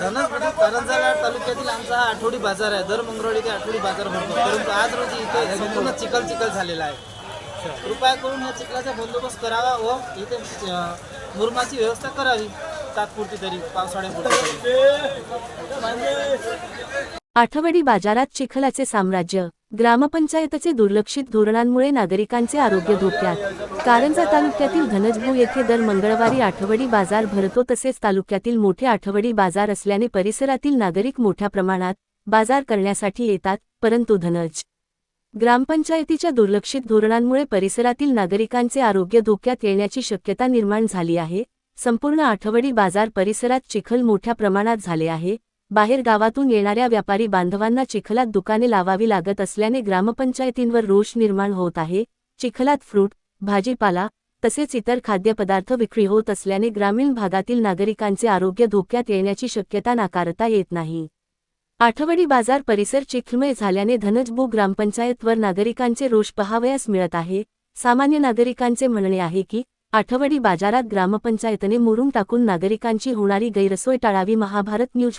धनज करंजाला तालुक्यातील आमचा हा आठवडी बाजार आहे. दर मंगळवारी ते आठवडी बाजार भरतो. परंतु आज रोजी इथे संपूर्ण चिखल चिखल झालेला आहे. कृपया करून ह्या चिखलाचा बंदोबस्त करावा व इथे मुरमाची व्यवस्था करावी. तात्पुरती तरी पावसाळ्यापुरती म्हणजे आठवडी बाजारात चिखलाचे साम्राज्य ग्रामपंचायतचे दुर्लक्षित धोरणांमुळे नागरिकांचे आरोग्य धोक्यात. कारंजा तालुक्यातील धनजभू येथे दर मंगळवारी आठवडी बाजार भरतो तसेच तालुक्यातील मोठे आठवडी बाजार असल्याने परिसरातील नागरिक मोठ्या प्रमाणात बाजार करण्यासाठी येतात परंतु धनज ग्रामपंचायतीच्या दुर्लक्षित धोरणांमुळे परिसरातील नागरिकांचे आरोग्य धोक्यात येण्याची शक्यता निर्माण झाली आहे. संपूर्ण आठवडी बाजार परिसरात चिखल मोठ्या प्रमाणात झाले आहे. बाहेर गावातून येणाऱ्या व्यापारी बांधवांना चिखलात दुकाने लावावी लागत असल्याने ग्रामपंचायतींवर रोष निर्माण होत आहे. चिखलात फ्रूट भाजीपाला तसेच इतर खाद्यपदार्थ विक्री होत असल्याने ग्रामीण भागातील नागरिकांचे आरोग्य धोक्यात येण्याची शक्यता नाकारता येत नाही. आठवडी बाजार परिसर चिखलमय झाल्याने धनजबू ग्रामपंचायतवर नागरिकांचे रोष पहावयास मिळत आहे. सामान्य नागरिकांचे म्हणणे आहे की आठवडी बाजारात ग्रामपंचायतने मुरुम टाकून नागरिकांची होणारी गैरसोय टाळावी. महाभारत न्यूज